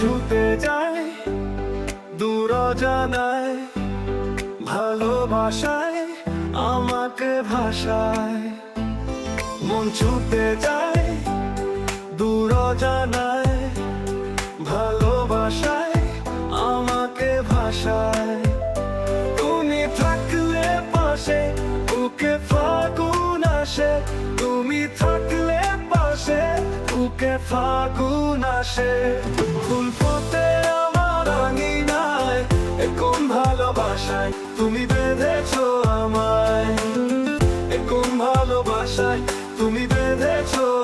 ছুটে যায় দূর জানায় ভালোবাসায় আমাকে ভাষায়। মন ছুতে যায় দূর জানায় ফাগুন আসে ফুল আমার আঙিনায় এ ভালোবাসায় তুমি বেঁধেছো আমায়। ভালোবাসায় তুমি বেঁধেছো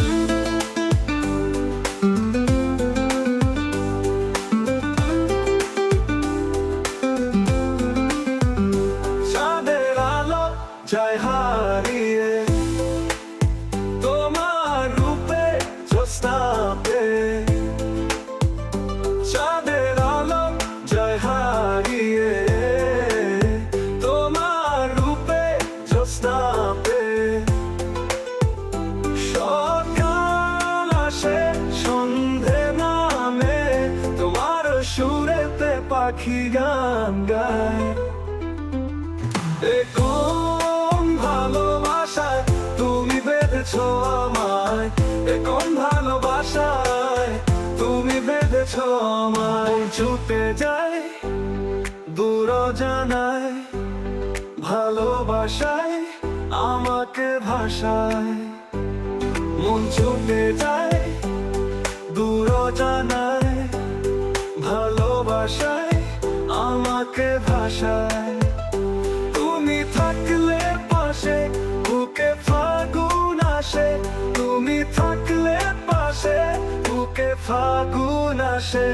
জ্যোৎস্নাতে চাঁদের তোমার রূপে সন্ধে নামে তোমার সুরেতে পাখি গান গায়। আমায় ছুটে যায় দূর জানায় ভালোবাসায়, আমাকে ভাষায়। মন ছুটে যায় দূর জানায় ভালোবাসায়, আমাকে ভাষায়। আসে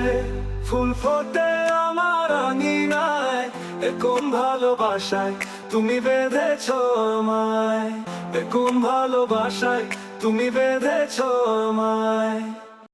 ফুল ফোটে আমার আঙিনায়। এ ভালোবাসায় তুমি বেঁধেছ আমায়। একুম ভালোবাসায় তুমি বেঁধেছ আমায়।